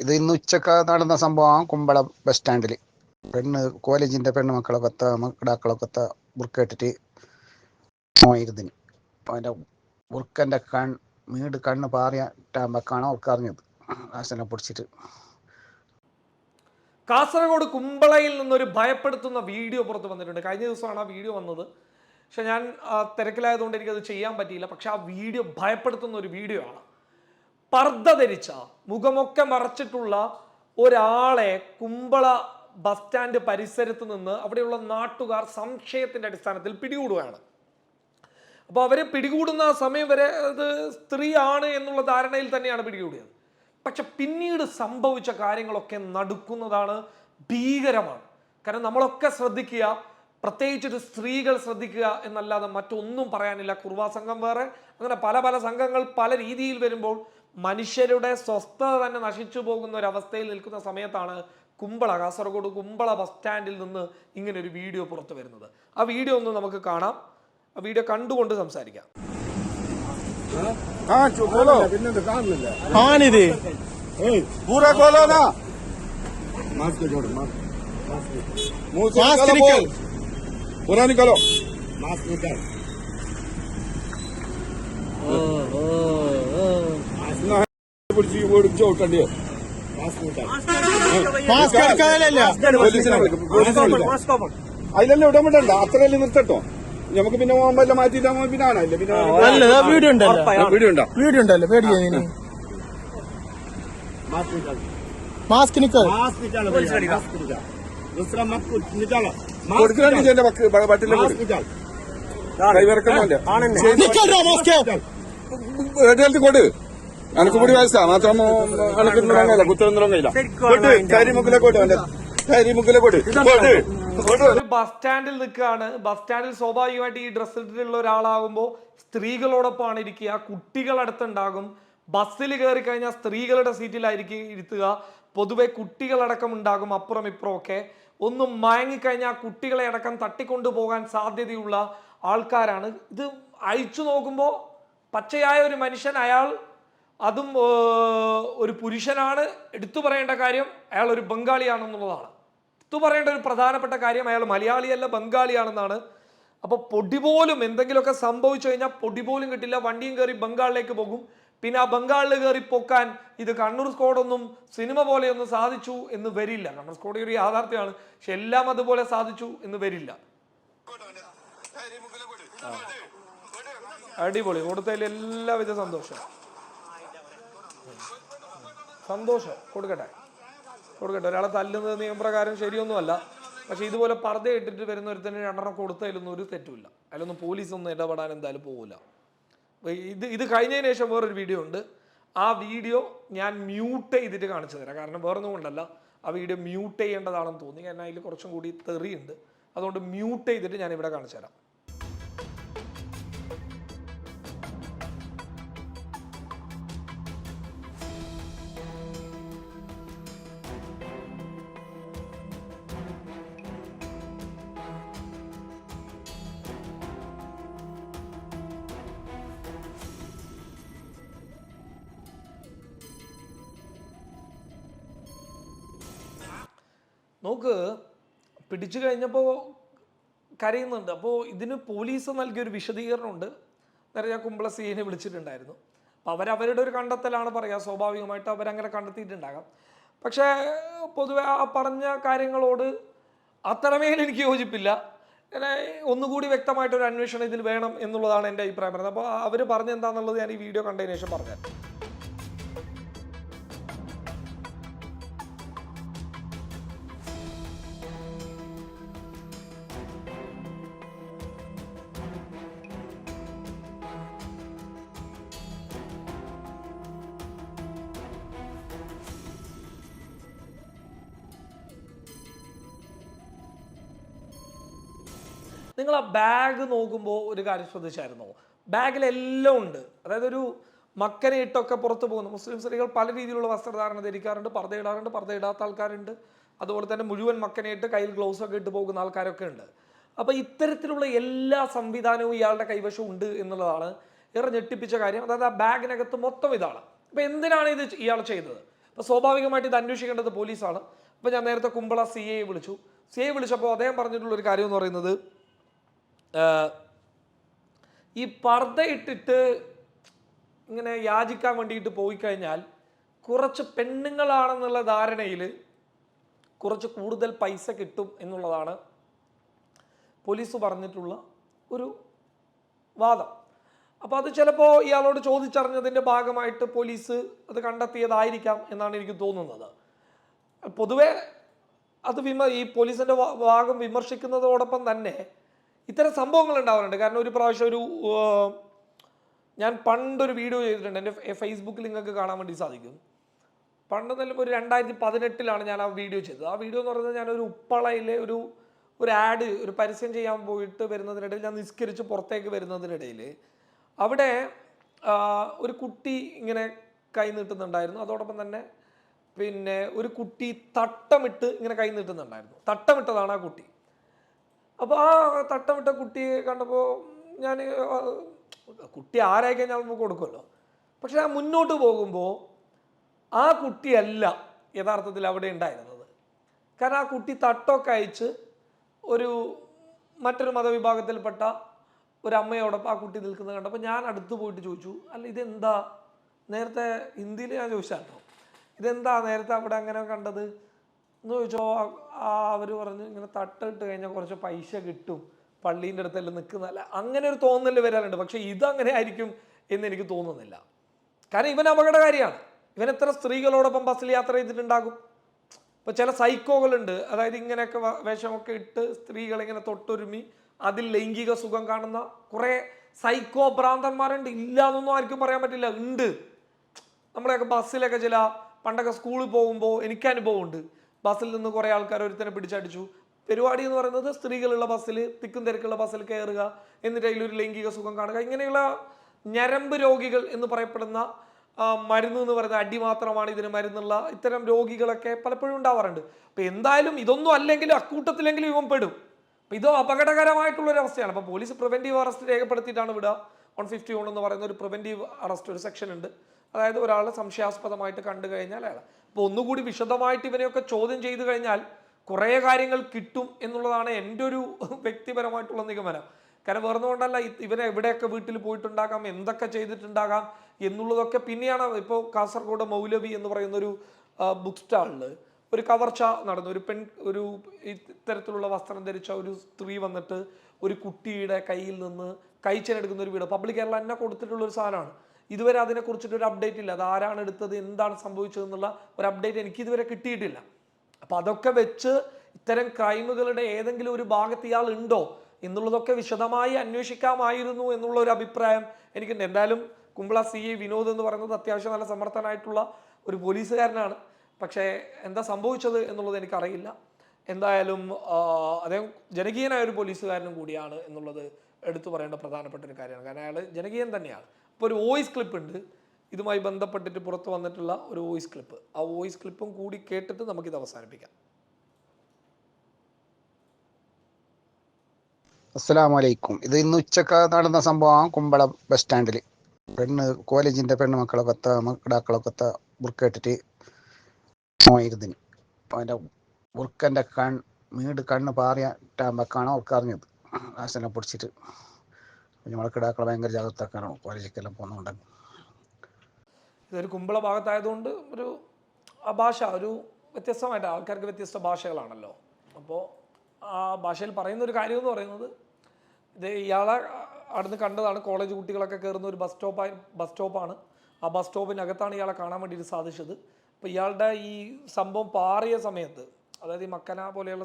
ഇത് ഇന്ന് ഉച്ചയ്ക്ക് നടന്ന സംഭവം കുമ്പള ബസ് സ്റ്റാൻഡിൽ. പെണ്ണ് കോളേജിന്റെ പെണ്ണ് മക്കളൊക്കെ മക്കിടാക്കളൊക്കെ ബുർക്കേട്ടിട്ട് പോയിരുന്നിന് അതിന്റെ ബുർക്കന്റെ കൺ വീട് കണ്ണ് പാറിയാകുമ്പോഴാണ് അവർക്ക് അറിഞ്ഞത്. ആശനെ പിടിച്ചിട്ട്. കാസർഗോഡ് കുമ്പളയിൽ നിന്നൊരു ഭയപ്പെടുത്തുന്ന വീഡിയോ പുറത്ത് വന്നിട്ടുണ്ട്. കഴിഞ്ഞ ദിവസമാണ് ആ വീഡിയോ വന്നത്. പക്ഷെ ഞാൻ തിരക്കിലായതുകൊണ്ട് എനിക്കത് ചെയ്യാൻ പറ്റിയില്ല. പക്ഷെ ആ വീഡിയോ ഭയപ്പെടുത്തുന്ന ഒരു വീഡിയോ ആണ്. പർദ്ദ ധരിച്ച മുഖമൊക്കെ മറച്ചിട്ടുള്ള ഒരാളെ കുമ്പള ബസ് സ്റ്റാൻഡ് പരിസരത്ത് നിന്ന് അവിടെയുള്ള നാട്ടുകാർ സംശയത്തിന്റെ അടിസ്ഥാനത്തിൽ പിടികൂടുകയാണ്. അപ്പോൾ അവരെ പിടികൂടുന്ന സമയം വരെ അത് സ്ത്രീയാണ് എന്നുള്ള ധാരണയിൽ തന്നെയാണ് പിടികൂടിയത്. പക്ഷെ പിന്നീട് സംഭവിച്ച കാര്യങ്ങളൊക്കെ നടക്കുന്നതാണ് ഭീകരമാണ്. കാരണം നമ്മളൊക്കെ ശ്രദ്ധിക്കുക പ്രത്യേകിച്ചൊരു സ്ത്രീകൾ ശ്രദ്ധിക്കുക എന്നല്ലാതെ മറ്റൊന്നും പറയാനില്ല. കുർവാ സംഘം വേറെ. അങ്ങനെ പല പല സംഘങ്ങൾ പല രീതിയിൽ വരുമ്പോൾ മനുഷ്യരുടെ സ്വസ്ഥത തന്നെ നശിച്ചു പോകുന്ന ഒരു അവസ്ഥയിൽ നിൽക്കുന്ന സമയത്താണ് കുമ്പള കാസർഗോഡ് കുമ്പള ബസ് സ്റ്റാൻഡിൽ നിന്ന് ഇങ്ങനെ ഒരു വീഡിയോ പുറത്തു വരുന്നത്. ആ വീഡിയോ ഒന്ന് നമുക്ക് കാണാം. ആ വീഡിയോ കണ്ടുകൊണ്ട് സംസാരിക്കാം. ആണിത് കോലോനാ. മാസ്ക് മാസ്ക് മാസ്ക് से मास्क निकालो निकाल। बोल। पूरा निकालो മാസ്ക് നിൽക്കാൻ എന്നാ പിടിച്ച് ഓടിച്ച് ഔട്ടണ്ടിയോ മാസ്ക് നിൽക്കാൻ മാസ്ക് എടുക്കാനല്ല പോലീസിനെ വിളിക്കും പോലീസിനെ വിളിക്കാം അതിലെല്ലാം ഇടാൻ വിടണ്ട അത്രയല്ലേ നിർത്തട്ടോ നമുക്ക് പിന്നെ പോകുമ്പോ മാറ്റിയിട്ട് ആവുമ്പോ പിന്നെ ആണല്ലേ പിന്നെ അല്ല വീഡിയോ ഉണ്ടല്ലോ വീഡിയോ ഉണ്ടാ വീഡിയോ ഉണ്ടല്ലോ പേടിക്കാ നീ മാസ്ക് നിക്കൽ മാസ്ക് നിക്കാലോ മാസ്ക് നിക്കാ दूसरा मत निकालो കൊടുക്കുന്നുണ്ട് വയസ്സ ബട്ടിലെ കൈവിറക്കുന്നുണ്ട് നിക്കൽ മാസ്ക് കൊട്. അനക്ക് കൂടി വയസ്സാ മാത്രം അനക്ക് തുടങ്ങില്ല കുത്തൊന്നും തുടങ്ങില്ല കൊട്. കരിമുക്കിലെ കൊട് അവന്റെ. കരിമുക്കിലെ കൊട്. കൊട്. കൊട്. ഒരു ബസ് സ്റ്റാൻഡിൽ നിൽക്കുകയാണ്. ബസ് സ്റ്റാൻഡിൽ സ്വാഭാവികമായിട്ട് ഈ ഡ്രസ് ഇട്ടിട്ടുള്ള ഒരാളാകുമ്പോൾ സ്ത്രീകളോടൊപ്പമാണ് ഇരിക്കുക. കുട്ടികൾ അടുത്തുണ്ടാകും ബസ്സിൽ കയറി കഴിഞ്ഞാൽ സ്ത്രീകളുടെ സീറ്റിലായിരിക്കും ഇരുത്തുക. പൊതുവെ കുട്ടികളടക്കം ഉണ്ടാകും അപ്പുറം ഇപ്പുറം ഒക്കെ ഒന്നും മയങ്ങിക്കഴിഞ്ഞാൽ കുട്ടികളെ അടക്കം തട്ടിക്കൊണ്ടു പോകാൻ സാധ്യതയുള്ള ആൾക്കാരാണ്. ഇത് അയച്ചു നോക്കുമ്പോൾ പച്ചയായ ഒരു മനുഷ്യൻ അയാൾ അതും ഒരു പുരുഷനാണ്. എടുത്തു പറയേണ്ട കാര്യം അയാൾ ഒരു ബംഗാളിയാണെന്നുള്ളതാണ്. എടുത്തു പറയേണ്ട ഒരു പ്രധാനപ്പെട്ട കാര്യം അയാൾ മലയാളിയല്ല ബംഗാളിയാണെന്നാണ്. അപ്പോൾ പൊടി പോലും എന്തെങ്കിലുമൊക്കെ സംഭവിച്ചു കഴിഞ്ഞാൽ പൊടി പോലും കിട്ടില്ല. വണ്ടിയും കയറി ബംഗാളിലേക്ക് പോകും. പിന്നെ ആ ബംഗാളിൽ കയറി പൊക്കാൻ ഇത് കണ്ണൂർ സ്കോഡൊന്നും സിനിമ പോലെയൊന്നും സാധിച്ചു എന്ന് വരില്ല. കണ്ണൂർ സ്കോഡ് ഒരു യാഥാർത്ഥ്യമാണ്. പക്ഷെ എല്ലാം അതുപോലെ സാധിച്ചു എന്ന് വരില്ല. അടിപൊളി. കൊടുത്തതിൽ എല്ലാവിധ സന്തോഷം. സന്തോഷം. കൊടുക്കട്ടെ. കൊടുക്കട്ടെ. ഒരാളെ തല്ലുന്നത് നിയമപ്രകാരം ശരിയൊന്നുമല്ല. പക്ഷെ ഇതുപോലെ പർദ്ദ ഇട്ടിട്ട് വരുന്ന ഒരുത്തന്നെ രണ്ടെണ്ണം കൊടുത്തതിലൊന്നും ഒരു തെറ്റുമില്ല. അതിലൊന്നും പോലീസൊന്നും ഇടപെടാൻ എന്തായാലും പോകില്ല ഇത് ഇത് കഴിഞ്ഞതിന് ശേഷം വേറൊരു വീഡിയോ ഉണ്ട്. ആ വീഡിയോ ഞാൻ മ്യൂട്ട് ചെയ്തിട്ട് കാണിച്ചു തരാം. കാരണം വേറൊന്നും കൊണ്ടല്ല. ആ വീഡിയോ മ്യൂട്ട് ചെയ്യേണ്ടതാണെന്ന് തോന്നി. കാരണം അതിൽ കുറച്ചും കൂടി തെറിയുണ്ട്. അതുകൊണ്ട് മ്യൂട്ട് ചെയ്തിട്ട് ഞാൻ ഇവിടെ കാണിച്ചു തരാം. നോക്ക് പിടിച്ചു കഴിഞ്ഞപ്പോൾ കരയുന്നുണ്ട്. അപ്പോൾ ഇതിന് പോലീസ് നൽകിയൊരു വിശദീകരണമുണ്ട്. കുമ്പള സീനെ വിളിച്ചിട്ടുണ്ടായിരുന്നു. അപ്പോൾ അവരവരുടെ ഒരു കണ്ടെത്തലാണ് പറയുക. സ്വാഭാവികമായിട്ട് അവരങ്ങനെ കണ്ടെത്തിയിട്ടുണ്ടാകാം. പക്ഷേ പൊതുവെ ആ പറഞ്ഞ കാര്യങ്ങളോട് അത്രമേൽ എനിക്ക് യോജിപ്പില്ല. ഒന്നുകൂടി വ്യക്തമായിട്ടൊരു അന്വേഷണം ഇതിൽ വേണം എന്നുള്ളതാണ് എന്റെ അഭിപ്രായം പറയുന്നത് അപ്പോൾ അവർ പറഞ്ഞെന്താണെന്നുള്ളത് ഞാൻ ഈ വീഡിയോ കണ്ടതിന് ശേഷം പറഞ്ഞു നിങ്ങൾ ആ ബാഗ് നോക്കുമ്പോൾ ഒരു കാര്യം ശ്രദ്ധിച്ചായിരുന്നോ? ബാഗിലെല്ലാം ഉണ്ട്. അതായത് ഒരു മക്കനെ ഇട്ടൊക്കെ പുറത്തു പോകുന്നു. മുസ്ലിം സ്ത്രീകൾ പല രീതിയിലുള്ള വസ്ത്രധാരണ ധരിക്കാറുണ്ട്. പർദ്ദ ഇടാറുണ്ട് പർദ്ദ ഇടാത്ത ആൾക്കാരുണ്ട്. അതുപോലെ തന്നെ മുഴുവൻ മക്കനെ ഇട്ട് കയ്യിൽ ഗ്ലൗസ് ഒക്കെ ഇട്ട് പോകുന്ന ആൾക്കാരൊക്കെ ഉണ്ട്. അപ്പോൾ ഇത്തരത്തിലുള്ള എല്ലാ സംവിധാനവും ഇയാളുടെ കൈവശം ഉണ്ട് എന്നുള്ളതാണ് ഏറെ ഞെട്ടിപ്പിച്ച കാര്യം. അതായത് ആ ബാഗിനകത്ത് മൊത്തം ഇതാണ്. അപ്പോൾ എന്തിനാണ് ഇത് ഇയാൾ ചെയ്തത് അപ്പോൾ സ്വാഭാവികമായിട്ട് ഇത് അന്വേഷിക്കേണ്ടത് പോലീസാണ്. അപ്പോൾ ഞാൻ നേരത്തെ കുമ്പള സി വിളിച്ചു. സി എ വിളിച്ചപ്പോൾ അദ്ദേഹം പറഞ്ഞിട്ടുള്ള ഒരു കാര്യം എന്ന് പറയുന്നത് ഈ പർദ്ദ ഇട്ടിട്ട് ഇങ്ങനെ യാചിക്കാൻ വേണ്ടിയിട്ട് പോയി കഴിഞ്ഞാൽ കുറച്ച് പെണ്ണുങ്ങളാണെന്നുള്ള ധാരണയിൽ കുറച്ച് കൂടുതൽ പൈസ കിട്ടും എന്നുള്ളതാണ് പോലീസ് പറഞ്ഞിട്ടുള്ള ഒരു വാദം. അപ്പോൾ അത് ചിലപ്പോൾ ഇയാളോട് ചോദിച്ചറിഞ്ഞതിന്റെ ഭാഗമായിട്ട് പോലീസ് അത് കണ്ടെത്തിയതായിരിക്കാം എന്നാണ് എനിക്ക് തോന്നുന്നത്. പൊതുവേ അത് വിമ ഈ പോലീസിന്റെ ഭാഗം വിമർശിക്കുന്നതോടൊപ്പം തന്നെ ഇത്തരം സംഭവങ്ങൾ ഉണ്ടാവാറുണ്ട്. കാരണം ഒരു പ്രാവശ്യം ഒരു ഞാൻ പണ്ടൊരു വീഡിയോ ചെയ്തിട്ടുണ്ട്. എന്റെ ഫേസ്ബുക്കിൽ നിങ്ങൾക്ക് കാണാൻ വേണ്ടി സാധിക്കും. പണ്ട് നല്ല ഒരു രണ്ടായിരത്തി പതിനെട്ടിലാണ് ഞാൻ ആ വീഡിയോ ചെയ്തത്. ആ വീഡിയോ എന്ന് പറയുന്നത് ഞാനൊരു ഉപ്പളയിലെ ഒരു ഒരു ആഡ് ഒരു പരസ്യം ചെയ്യാൻ പോയിട്ട് വരുന്നതിനിടയിൽ ഞാൻ നിസ്കരിച്ച് പുറത്തേക്ക് വരുന്നതിനിടയിൽ അവിടെ ഒരു കുട്ടി ഇങ്ങനെ കൈ നീട്ടുന്നുണ്ടായിരുന്നു. അതോടൊപ്പം തന്നെ പിന്നെ ഒരു കുട്ടി തട്ടമിട്ട് ഇങ്ങനെ കൈ നീട്ടുന്നുണ്ടായിരുന്നു. തട്ടമിട്ടതാണ് ആ കുട്ടി. അപ്പോൾ ആ തട്ടമിട്ട കുട്ടിയെ കണ്ടപ്പോൾ ഞാൻ കുട്ടി ആരായി കഴിഞ്ഞാൽ നമുക്ക് കൊടുക്കുമല്ലോ. പക്ഷെ ആ മുന്നോട്ട് പോകുമ്പോൾ ആ കുട്ടിയല്ല യഥാർത്ഥത്തിൽ അവിടെ ഉണ്ടായിരുന്നത്. കാരണം ആ കുട്ടി തട്ടൊക്കെ അയച്ച് ഒരു മറ്റൊരു മതവിഭാഗത്തിൽപ്പെട്ട ഒരു അമ്മയോടൊപ്പം ആ കുട്ടി നിൽക്കുന്നത് കണ്ടപ്പോൾ ഞാൻ അടുത്ത് പോയിട്ട് ചോദിച്ചു അല്ല ഇതെന്താ? നേരത്തെ ഹിന്ദിയിൽ ഞാൻ ചോദിച്ചാട്ടോ ഇതെന്താ നേരത്തെ അവിടെ അങ്ങനെ കണ്ടത്? എന്ന് ചോദിച്ചോ അവർ പറഞ്ഞു ഇങ്ങനെ തട്ടിട്ട് കഴിഞ്ഞാൽ കുറച്ച് പൈസ കിട്ടും. പള്ളീന്റെ അടുത്തെല്ലാം നിൽക്കുന്നതല്ല അങ്ങനെ ഒരു തോന്നൽ വരാറുണ്ട്. പക്ഷേ ഇതങ്ങനെ ആയിരിക്കും എന്ന് എനിക്ക് തോന്നുന്നില്ല. കാരണം ഇവൻ അപകടകാരിയാണ്. ഇവൻ എത്ര സ്ത്രീകളോടൊപ്പം ബസ്സിൽ യാത്ര ചെയ്തിട്ടുണ്ടാകും? ഇപ്പൊ ചില സൈക്കോകളുണ്ട്. അതായത് ഇങ്ങനെയൊക്കെ വേഷമൊക്കെ ഇട്ട് സ്ത്രീകളിങ്ങനെ തൊട്ടൊരുമി അതിൽ ലൈംഗിക സുഖം കാണുന്ന കുറേ സൈക്കോ ഭ്രാന്തന്മാരുണ്ട്. ഇല്ല എന്നൊന്നും ആർക്കും പറയാൻ പറ്റില്ല. ഉണ്ട്. നമ്മളെയൊക്കെ ബസ്സിലൊക്കെ ചില പണ്ടൊക്കെ സ്കൂളിൽ പോകുമ്പോൾ എനിക്ക് അനുഭവമുണ്ട് ബസ്സിൽ നിന്ന് കുറേ ആൾക്കാർ ഒരുത്തനെ പിടിച്ചടിച്ചു. പരിപാടി എന്ന് പറയുന്നത് സ്ത്രീകളുള്ള ബസ്സിൽ തിക്കും തിരക്കുള്ള ബസ്സിൽ കയറുക എന്നിട്ട് അതിലൊരു ലൈംഗിക സുഖം കാണുക. ഇങ്ങനെയുള്ള ഞരമ്പ് രോഗികൾ എന്ന് പറയപ്പെടുന്ന മരുന്ന് എന്ന് പറയുന്ന അടി മാത്രമാണ് ഇതിന് മരുന്നുള്ള ഇത്തരം രോഗികളൊക്കെ പലപ്പോഴും ഉണ്ടാവാറുണ്ട്. അപ്പൊ എന്തായാലും ഇതൊന്നും അല്ലെങ്കിലും അക്കൂട്ടത്തിലെങ്കിലും ഇവൻ പെടും. അപ്പൊ ഇത് അപകടകരമായിട്ടുള്ള ഒരു അവസ്ഥയാണ്. അപ്പൊ പോലീസ് പ്രിവെന്റീവ് അറസ്റ്റ് രേഖപ്പെടുത്തിയിട്ടാണ് വിടുക. വൺ ഫിഫ്റ്റി വൺ എന്ന് പറയുന്ന ഒരു പ്രിവെന്റീവ് അറസ്റ്റ് ഒരു സെക്ഷൻ ഉണ്ട്. അതായത് ഒരാളെ സംശയാസ്പദമായിട്ട് കണ്ടു കഴിഞ്ഞാൽ അയാൾ അപ്പോൾ ഒന്നുകൂടി വിശദമായിട്ട് ഇവനെയൊക്കെ ചോദ്യം ചെയ്തു കഴിഞ്ഞാൽ കുറേ കാര്യങ്ങൾ കിട്ടും എന്നുള്ളതാണ് എന്റെ ഒരു വ്യക്തിപരമായിട്ടുള്ള നിഗമനം. കാരണം വേറെ ഇവനെ എവിടെയൊക്കെ വീട്ടിൽ പോയിട്ടുണ്ടാകാം എന്തൊക്കെ ചെയ്തിട്ടുണ്ടാകാം എന്നുള്ളതൊക്കെ പിന്നെയാണ് ഇപ്പോൾ കാസർഗോഡ് മൗലവി എന്ന് പറയുന്ന ഒരു ബുക്ക് സ്റ്റാളിൽ ഒരു കവർച്ച നടന്നു. ഒരു പെൺ ഒരു ഇത്തരത്തിലുള്ള വസ്ത്രം ധരിച്ച ഒരു സ്ത്രീ വന്നിട്ട് ഒരു കുട്ടിയുടെ കയ്യിൽ നിന്ന് കഴിച്ചെടുക്കുന്ന ഒരു വീഡിയോ പബ്ലിക് കേരള തന്നെ കൊടുത്തിട്ടുള്ള ഒരു സാധനമാണ്. ഇതുവരെ അതിനെക്കുറിച്ചിട്ട് ഒരു അപ്ഡേറ്റ് ഇല്ല. അത് ആരാണ് എടുത്തത് എന്താണ് സംഭവിച്ചത് എന്നുള്ള ഒരു അപ്ഡേറ്റ് എനിക്ക് ഇതുവരെ കിട്ടിയിട്ടില്ല. അപ്പൊ അതൊക്കെ വെച്ച് ഇത്തരം ക്രൈമുകളുടെ ഏതെങ്കിലും ഒരു ഭാഗത്ത് ഇയാൾ ഉണ്ടോ എന്നുള്ളതൊക്കെ വിശദമായി അന്വേഷിക്കാമായിരുന്നു എന്നുള്ള ഒരു അഭിപ്രായം എനിക്കുണ്ട്. എന്തായാലും കുമ്പള സി എ വിനോദ് എന്ന് പറയുന്നത് അത്യാവശ്യം നല്ല സമർത്ഥനായിട്ടുള്ള ഒരു പോലീസുകാരനാണ്. പക്ഷേ എന്താ സംഭവിച്ചത് എന്നുള്ളത് എനിക്കറിയില്ല. എന്തായാലും അദ്ദേഹം ജനകീയനായ ഒരു പോലീസുകാരനും കൂടിയാണ് എന്നുള്ളത് എടുത്തു പറയേണ്ട പ്രധാനപ്പെട്ട ഒരു കാര്യമാണ്. കാരണം അയാൾ ജനകീയൻ തന്നെയാണ്. ഇപ്പോൾ ഒരു വോയിസ് ക്ലിപ്പ് ഉണ്ട് ഇതുമായി ബന്ധപ്പെട്ടിട്ട് പുറത്ത് വന്നിട്ടുള്ള ഒരു വോയിസ് ക്ലിപ്പ് ആ വോയിസ് ക്ലിപ്പും കൂടി കേട്ടിട്ട് നമുക്കിത് അവസാനിപ്പിക്കാം അസ്സലാമു അലൈക്കും ഇത് ഇന്ന് ഉച്ചയ്ക്ക് നടന്ന സംഭവം കുമ്പള ബസ് സ്റ്റാൻഡിൽ പെണ്ണ് കോളേജിന്റെ പെണ്ണ് മക്കളൊക്കെ മക്കിടാക്കളൊക്കെ ബുർക്കേട്ടിട്ട് പോയിരുന്നിന് അപ്പോൾ അതിന്റെ ബുർക്കന്റെ കൺ വീട് കണ്ണ് പാറിയാകുമ്പോഴാണ് അവർക്ക് അറിഞ്ഞത് ആശനെ പിടിച്ചിട്ട് നമ്മളെ കിടാക്കളെ ഭയങ്കര ജാഗ്രതക്കാരാണ് കോളേജിലേക്കെല്ലാം പോകുന്നുണ്ടെങ്കിൽ ഇതൊരു കുമ്പള ഭാഗത്തായതുകൊണ്ട് ഒരു ആ ഭാഷ ഒരു വ്യത്യസ്തമായിട്ട് ആൾക്കാർക്ക് വ്യത്യസ്ത ഭാഷകളാണല്ലോ. അപ്പോൾ ആ ഭാഷയിൽ പറയുന്ന ഒരു കാര്യം എന്ന് പറയുന്നത് ഇത് ഇയാളെ അവിടുന്ന് കണ്ടതാണ്. കോളേജ് കുട്ടികളൊക്കെ കയറുന്ന ഒരു ബസ് സ്റ്റോപ്പായി ബസ് സ്റ്റോപ്പാണ്. ആ ബസ് സ്റ്റോപ്പിനകത്താണ് ഇയാളെ കാണാൻ വേണ്ടിയിട്ട് സാധിച്ചത്. അപ്പോൾ ഇയാളുടെ ഈ സംഭവം പാറിയ സമയത്ത് അതായത് ഈ മക്കന പോലെയുള്ള